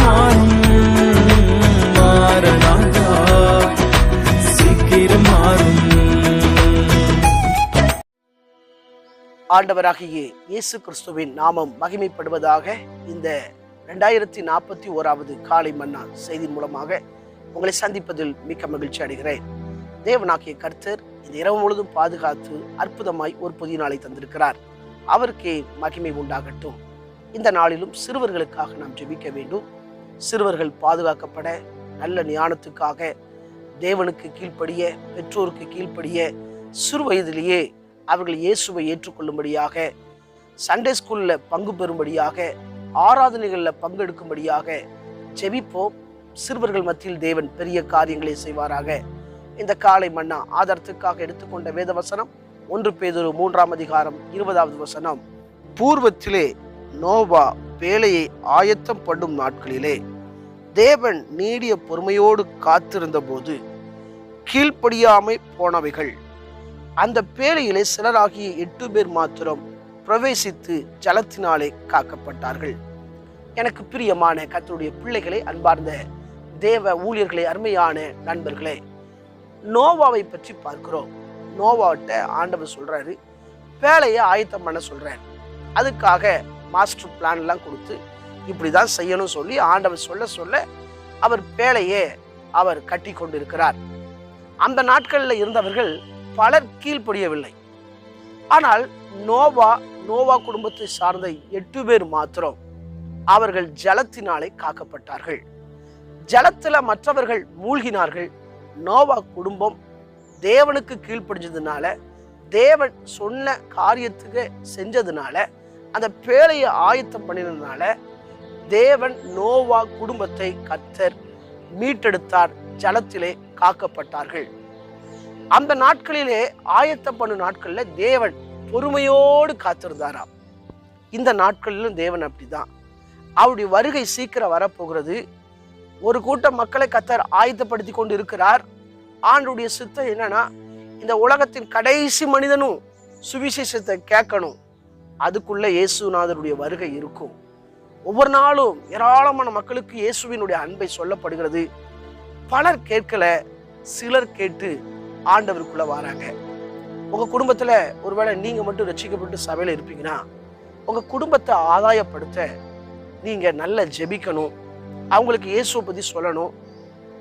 மாறும் மாறனாதா சீக்கிரம் மாறும் ஆண்டவராகிய இயேசு கிறிஸ்துவின் நாமம் மகிமைப்படுவதாக இந்த ரெண்டாயிரத்தி நாற்பத்தி ஓராவது காலை மன்னா செய்தி மூலமாக உங்களை சந்திப்பதில் மிக்க மகிழ்ச்சி அடைகிறேன். தேவனாகிய கர்த்தர் இந்த இரவு முழுதும் பாதுகாத்து அற்புதமாய் ஒரு புதிய நாளை தந்திருக்கிறார். அவருக்கே மகிமை உண்டாகட்டும். இந்த நாளிலும் சிறுவர்களுக்காக நாம் ஜெபிக்க வேண்டும். சிறுவர்கள் பாதுகாக்கப்பட நல்ல ஞானத்துக்காக தேவனுக்கு கீழ்ப்படிய பெற்றோருக்கு கீழ்ப்படிய சிறு வயதிலேயே அவர்கள் இயேசுவை ஏற்றுக்கொள்ளும்படியாக சண்டே ஸ்கூலில் பங்கு பெறும்படியாக ஆராதனைகளில் பங்கெடுக்கும்படியாக ஜெபிப்போம். சிறுவர்கள் மத்தியில் தேவன் பெரிய காரியங்களை செய்வாராக. இந்த காலை மன்னா ஆதாரத்துக்காக எடுத்துக்கொண்ட வேத வசனம் ஒன்று பேதொரு மூன்றாம் அதிகாரம் இருபதாவது வசனம். பூர்வத்திலே நோவா வேலையை ஆயத்தம் பண்ணும் நாட்களிலே தேவன் நீடிய பொறுமையோடு காத்திருந்த போது கீழ்ப்படியாமை போனவைகள். அந்த பேழையிலே சிலராகிய எட்டு பேர் மாத்திரம் பிரவேசித்து ஜலத்தினாலே காக்கப்பட்டார்கள். எனக்கு பிரியமான கத்தருடைய பிள்ளைகளை அன்பார்ந்த தேவ ஊழியர்களே அருமையான நண்பர்களே நோவாவை பற்றி பார்க்கிறோம். நோவாட்ட ஆண்டவர் சொல்றாரு வேலையை ஆயத்தம் பண்ண சொல்றார். அதுக்காக மாஸ்டர் பிளான்லாம் கொடுத்து இப்படி தான் செய்யணும் சொல்லி ஆண்டவர் சொல்ல சொல்ல அவர் பேழையே அவர் கட்டி கொண்டிருக்கிறார். அந்த நாட்களில் இருந்தவர்கள் பலர் கீழ்ப்படியவில்லை. ஆனால் நோவா நோவா குடும்பத்தை சார்ந்த எட்டு பேர் மாத்திரம் அவர்கள் ஜலத்தினாலே காக்கப்பட்டார்கள். ஜலத்தில் மற்றவர்கள் மூழ்கினார்கள். நோவா குடும்பம் தேவனுக்கு கீழ்ப்படிஞ்சதுனால தேவன் சொன்ன காரியத்துக்கு செஞ்சதுனால அந்த பேழையை ஆயத்தம் பண்ணினதுனால தேவன் நோவா குடும்பத்தை கத்தர் மீட்டெடுத்தார் ஜலத்திலே காக்கப்பட்டார்கள். அந்த நாட்களிலே ஆயத்தம் பண்ணும் நாட்கள்ல தேவன் பொறுமையோடு காத்திருந்தாராம். இந்த நாட்களிலும் தேவன் அப்படிதான். அவருடைய வருகை சீக்கிரம் வரப்போகிறது. ஒரு கூட்டம் மக்களை கத்தர் ஆயத்தப்படுத்தி கொண்டு இருக்கிறார் ஆண்டுடைய சித்தம் என்னன்னா இந்த உலகத்தின் கடைசி மனிதனும் சுவிசேஷத்தை கேட்கணும். அதுக்குள்ளே இயேசுநாதருடைய வருகை இருக்கும். ஒவ்வொரு நாளும் ஏராளமான மக்களுக்கு இயேசுவினுடைய அன்பை சொல்லப்படுகிறது. பலர் கேட்கல சிலர் கேட்டு ஆண்டவருக்குள்ள வராங்க. உங்க குடும்பத்துல ஒருவேளை நீங்க மட்டும் ரசிக்கப்பட்டு சபையில இருப்பீங்கன்னா உங்க குடும்பத்தை ஆதாயப்படுத்த நீங்க நல்ல ஜெபிக்கணும். அவங்களுக்கு இயேசுவை பத்தி சொல்லணும்.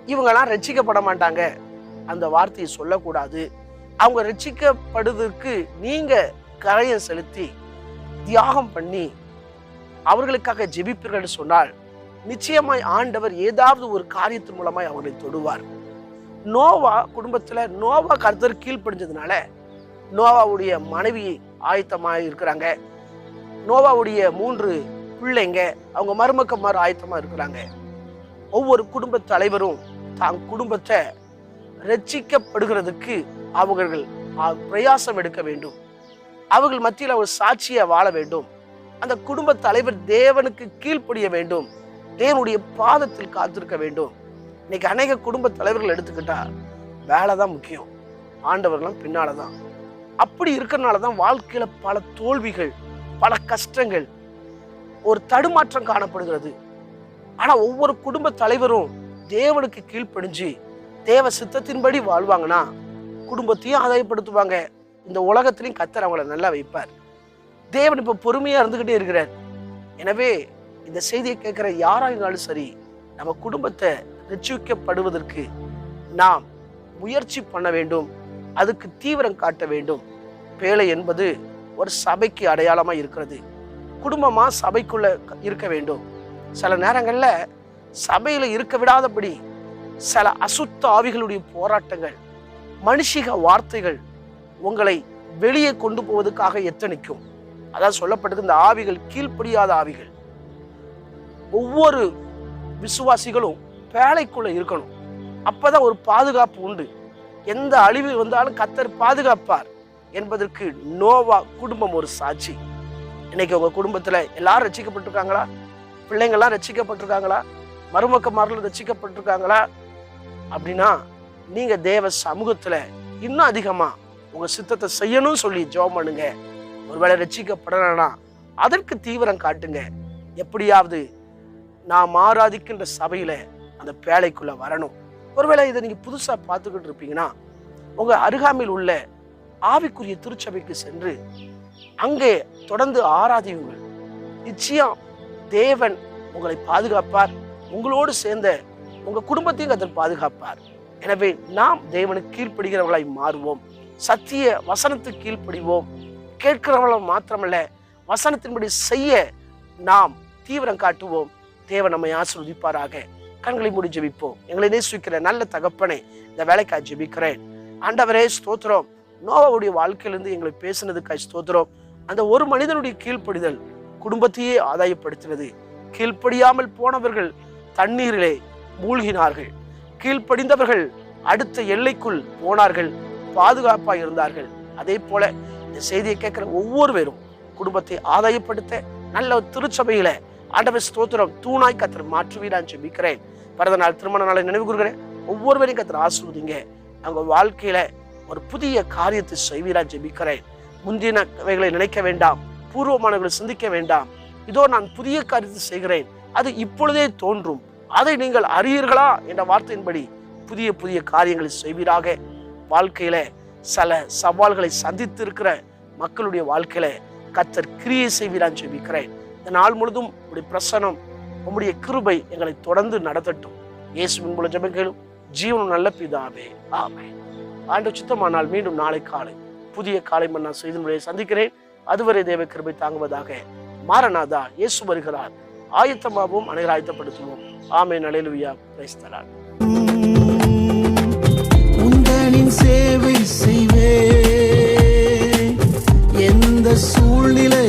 இவங்கெல்லாம் ரட்சிக்கப்பட மாட்டாங்க. அந்த வார்த்தையை சொல்லக்கூடாது. அவங்க ரசிக்கப்படுவதற்கு நீங்க கரையை செலுத்தி தியாகம் பண்ணி அவர்களுக்காக ஜெபிப்பீர்கள் சொன்னால் நிச்சயமாய் ஆண்டவர் ஏதாவது ஒரு காரியத்தின் மூலமாய் அவர்களை தொடுவார். நோவா குடும்பத்தில் நோவா கருத்தர் கீழ்ப்படிஞ்சதுனால நோவாவுடைய மனைவி ஆயத்தமாக இருக்கிறாங்க. நோவாவுடைய மூன்று பிள்ளைங்க அவங்க மருமக்கமார் ஆயத்தமாக இருக்கிறாங்க. ஒவ்வொரு குடும்ப தலைவரும் தான் குடும்பத்தை ரட்சிக்கப்படுகிறதுக்கு அவர்கள் பிரயாசம் எடுக்க வேண்டும். அவர்கள் மத்தியில் அவர் சாட்சியாக வாழ வேண்டும். அந்த குடும்ப தலைவர் தேவனுக்கு கீழ்ப்படிய வேண்டும். தேவனுடைய பாதத்தில் காத்திருக்க வேண்டும். இன்னைக்கு அநேக குடும்ப தலைவர்கள் எடுத்துக்கிட்டா வேலை தான் முக்கியம். ஆண்டவர்களும் பின்னால தான் அப்படி இருக்கிறனால தான் வாழ்க்கையில பல தோல்விகள் பல கஷ்டங்கள் ஒரு தடுமாற்றம் காணப்படுகிறது. ஆனா ஒவ்வொரு குடும்ப தலைவரும் தேவனுக்கு கீழ்ப்படிஞ்சு தேவ சித்தத்தின்படி வாழ்வாங்கன்னா குடும்பத்தையும் ஆதாயப்படுத்துவாங்க. இந்த உலகத்திலையும் கத்தர் அவங்கள நல்லா வைப்பார். தேவன் இப்போ பொறுமையாக இருந்துக்கிட்டே இருக்கிறார். எனவே இந்த செய்தியை கேட்குற யாராக இருந்தாலும் சரி நம்ம குடும்பத்தை ரட்சிக்கப்படுவதற்கு நாம் முயற்சி பண்ண வேண்டும். அதுக்கு தீவிரம் காட்ட வேண்டும். பேழை என்பது ஒரு சபைக்கு அடையாளமாக இருக்கிறது. குடும்பமாக சபைக்குள்ளே க- இருக்க வேண்டும். சில நேரங்களில் சபையில் இருக்க விடாதபடி சில அசுத்த ஆவிகளுடைய போராட்டங்கள் மனுஷிக வார்த்தைகள் உங்களை வெளியே கொண்டு போவதற்காக எத்தனைக்கும். அதாவது சொல்லப்பட்டது இந்த ஆவிகள் கீழ்ப்படியாத ஆவிகள். ஒவ்வொரு விசுவாசிகளும் பேழைக்குள்ள இருக்கணும். அப்பதான் ஒரு பாதுகாப்பு உண்டு. எந்த அழிவு வந்தாலும் கத்தர் பாதுகாப்பார் என்பதற்கு நோவா குடும்பம் ஒரு சாட்சி. இன்னைக்கு உங்க குடும்பத்துல எல்லாரும் ரசிக்கப்பட்டிருக்காங்களா? பிள்ளைங்கள்லாம் ரட்சிக்கப்பட்டிருக்காங்களா மருமக்கமார்களும் ரசிக்கப்பட்டிருக்காங்களா? அப்படின்னா நீங்க தேவ சமூகத்துல இன்னும் அதிகமா உங்கள் சித்தத்தை செய்யணும்னு சொல்லி ஜோம் பண்ணுங்க. ஒருவேளை ரசிக்கப்படலைன்னா அதற்கு தீவிரம் காட்டுங்க. எப்படியாவது நாம் ஆராதிக்கின்ற சபையில அந்த பேழைக்குள்ளே வரணும். ஒருவேளை இதை நீங்கள் புதுசா பார்த்துக்கிட்டு இருப்பீங்கன்னா உங்க அருகாமையில் உள்ள ஆவிக்குரிய திருச்சபைக்கு சென்று அங்கே தொடர்ந்து ஆராதியுங்கள். நிச்சயம் தேவன் உங்களை பாதுகாப்பார். உங்களோடு சேர்ந்த உங்கள் குடும்பத்தையும் கத்தர் பாதுகாப்பார். எனவே நாம் தேவனுக்கு கீழ்ப்படுகிறவர்களாய் மாறுவோம். சத்திய வசனத்துக்கு கீழ்ப்படிவோம். கேட்கிறவங்களும் மாத்திரமல்ல வசனத்தின்படி செய்ய நாம் தீவிரம் காட்டுவோம். தேவன் நம்மை ஆசிர்வதிப்பாராக. கண்களை மூடி ஜெபிப்போம். எங்களை நேசிக்கிற நல்ல தகப்பனை இந்த வேலைக்காய் ஜெபிக்கிறேன். ஆண்டவரே ஸ்தோத்திரம். நோவாவுடைய வாழ்க்கையிலிருந்து எங்களை பேசினதுக்காய் ஸ்தோத்திரம். அந்த ஒரு மனிதனுடைய கீழ்ப்படிதல் குடும்பத்தையே ஆதாயப்படுத்தினது. கீழ்ப்படியாமல் போனவர்கள் தண்ணீரிலே மூழ்கினார்கள். கீழ்ப்படிந்தவர்கள் அடுத்த எல்லைக்குள் போனார்கள். பாதுகாப்பாக இருந்தார்கள். அதே போல இந்த செய்தியை கேட்கிற ஒவ்வொருவரும் குடும்பத்தை ஆதாயப்படுத்த நல்ல ஒரு திருச்சபையில ஆண்டவர் ஸ்தோத்திரம் தூணாய் கத்திர மாற்றுவீரான்னு ஜெபிக்கிறேன். பிறந்த நாள் திருமண நாளை நினைவு கூறுகிறேன். ஒவ்வொருவரையும் கத்திர ஆசிர்வதிங்க. அவங்க வாழ்க்கையில ஒரு புதிய காரியத்தை செய்வீரா ஜெபிக்கிறேன். முந்தினவைகளை நினைக்க வேண்டாம். பூர்வமானவர்களை சிந்திக்க வேண்டாம். இதோ நான் புதிய காரியத்தை செய்கிறேன். அது இப்பொழுதே தோன்றும். அதை நீங்கள் அறியீர்களா? என்ற வார்த்தையின்படி புதிய புதிய காரியங்களை செய்வீராக. வாழ்க்கையில சில சவால்களை சந்தித்து இருக்கிற மக்களுடைய வாழ்க்கையில கத்தர் கிரியை செய்வீரான்னு ஜெபிக்கிறேன். இந்த நாள் முழுதும் உடைய பிரசனம் உம்முடைய கிருபை எங்களை தொடர்ந்து நடத்தட்டும். இயேசுவின் மூலம் ஜபங்களும் ஜீவனும் நல்ல பிதாவே. ஆமே ஆண்டு சுத்தமானால் மீண்டும் நாளை காலை புதிய காலை மன்னா செய்து முறையை சந்திக்கிறேன். அதுவரை தேவ கிருபை தாங்குவதாக மாரநாதா இயேசு வருகிறார். ஆயத்தமாகவும் அனைவராயத்தப்படுத்துவோம் ஆமே நலைலுவியா பிரைஸ்தலான் உந்தனின் சேவை செய்வே எந்த சூழ்நிலை